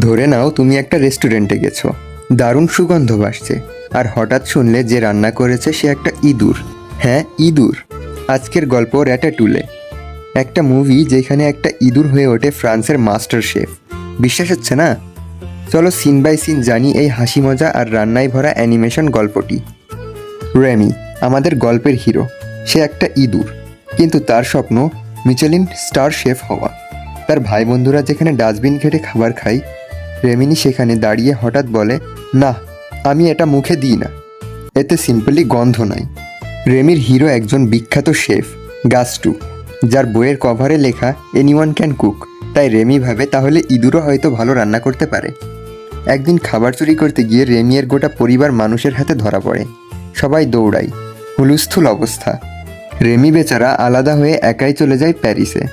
ধরে নাও তুমি একটা রেস্টুরেন্টে গেছো। দারুণ সুগন্ধ ভাসছে। আর হঠাৎ শুনলে যে রান্না করেছে সে একটা ইঁদুর। হ্যাঁ ইঁদুর। আজকের গল্প র্যাটাটুলে। একটা মুভি যেখানে একটা ইঁদুর হয়ে ওঠে ফ্রান্সের মাস্টার শেফ। বিশ্বাস হচ্ছে না? চলো সিন বাই সিন জানি এই হাসি মজা আর রান্নায় ভরা অ্যানিমেশন গল্পটি। রেমি আমাদের গল্পের হিরো সে একটা ইঁদুর। কিন্তু তার স্বপ্ন মিচেলিন স্টার শেফ হওয়া। তার ভাই বন্ধুরা যেখানে ডাস্টবিন ঘেটে খাবার খায় রেমিনি সেখানে দাঁড়িয়ে হঠাৎ বলে, না, আমি এটা মুখে দিই না। এতে সিম্পলি গন্ধ নাই। রেমির হিরো একজন বিখ্যাত শেফ, গাস্টু, যার বইয়ের কভারে লেখা এনিওয়ান ক্যান কুক তাই রেমি ভাবে, তাহলে ইঁদুরও হয়তো ভালো রান্না করতে পারে। একদিন খাবার চুরি করতে গিয়ে রেমিয়ের গোটা পরিবার মানুষের হাতে ধরা পড়ে। সবাই দৌড়ায়। হুলুস্থুল অবস্থা। রেমি বেচারা আলাদা হয়ে একাই চলে যায় প্যারিসে।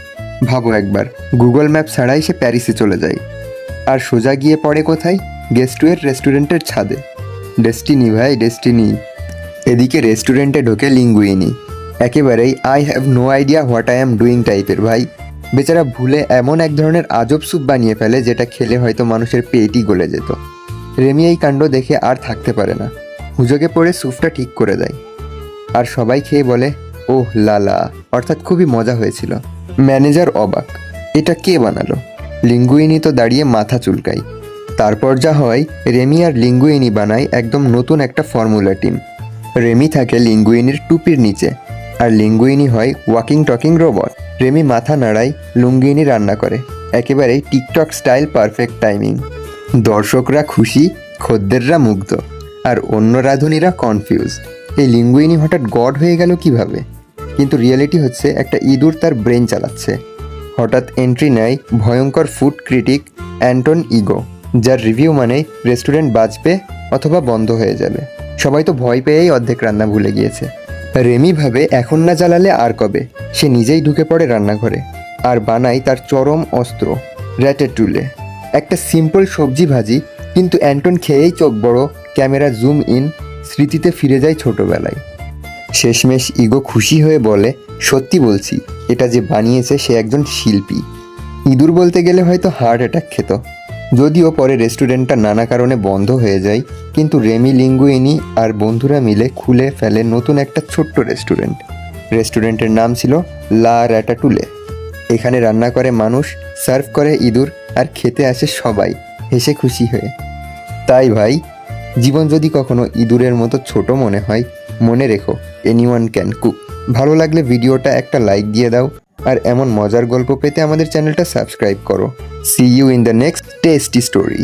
ভাবো একবার, গুগল ম্যাপ ছাড়াই সে প্যারিসে চলে যায়। আর সোজা গিয়ে পড়ে কোথায়? গেস্টুয়ের রেস্টুরেন্টের ছাদে। ডেস্টিনি ভাই ডেস্টিনি এদিকে রেস্টুরেন্টে ঢোকে লিঙ্গুইনি একেবারেই I have no idea what I am doing টাইপের ভাই। বেচারা ভুলে এমন এক ধরনের আজব স্যুপ বানিয়ে ফেলে যেটা খেলে হয়তো মানুষের পেটই গলে যেত। রেমি এই কাণ্ড দেখে আর থাকতে পারে না। হুজোগে পড়ে স্যুপটা ঠিক করে দেয়। আর সবাই খেয়ে বলে, ওহ, লালা। অর্থাৎ খুবই মজা হয়েছিল। ম্যানেজার অবাক। এটা কে বানালো? লিঙ্গুইনি তো দাঁড়িয়ে মাথা চুলকায়। তারপর যা হয়, রেমি আর লিঙ্গুইনি বানায় একদম নতুন একটা ফর্মুলা টিম। রেমি থাকে লিঙ্গুইনির টুপির নিচে, আর লিঙ্গুইনি হয় ওয়াকিং টকিং রোবট। রেমি মাথা নাড়ায়, লুঙ্গিনি রান্না করে। একেবারেই টিকটক স্টাইল পারফেক্ট টাইমিং। দর্শকরা খুশি, খদ্দেররা মুগ্ধ, আর অন্য রাঁধুনিরা কনফিউজ। এই লিঙ্গুইনি হঠাৎ গড হয়ে গেল কীভাবে? কিন্তু রিয়েলিটি হচ্ছে একটা ইঁদুর তার ব্রেন চালাচ্ছে। হঠাৎ এন্ট্রি নেয় ভয়ঙ্কর ফুড ক্রিটিক অ্যান্টন ইগো যার রিভিউ মানে রেস্টুরেন্ট বাঁচবে অথবা বন্ধ হয়ে যাবে। সবাই তো ভয় পেয়েই অর্ধেক রান্না ভুলে গিয়েছে। রেমি ভাবে, এখন না জ্বালালে আর কবে? সে নিজেই ঢুকে পড়ে রান্নাঘরে আর বানায় তার চরম অস্ত্র র্যাটেটুলে একটা সিম্পল সবজি ভাজি, কিন্তু অ্যান্টন খেয়েই চোখ বড়, ক্যামেরা জুম ইন স্মৃতিতে ফিরে যায় ছোটবেলায়। শেষমেশ ইগো খুশি হয়ে বলে, সত্যি বলছি, এটা যে বানিয়েছে সে একজন শিল্পী। ইঁদুর বলতে গেলে হয়তো হার্ট অ্যাটাক খেত। যদিও পরে রেস্টুরেন্টটা নানা কারণে বন্ধ হয়ে যায়, কিন্তু রেমি লিঙ্গুইনি আর বন্ধুরা মিলে খুলে ফেলে নতুন একটা ছোট্ট রেস্টুরেন্ট। রেস্টুরেন্টের নাম ছিল লা র্যাটাটুলে। এখানে রান্না করে মানুষ, সার্ভ করে ইঁদুর আর খেতে আসে সবাই, হেসে খুশি হয়ে। তাই ভাই, জীবন যদি কখনো ইঁদুরের মতো ছোট মনে হয় মনে রেখো এনিওয়ান ক্যান কুক ভালো লাগলে ভিডিওটা একটা লাইক দিয়ে দাও, আর এমন মজার গল্প পেতে আমাদের চ্যানেলটা সাবস্ক্রাইব করো। See you in the next tasty story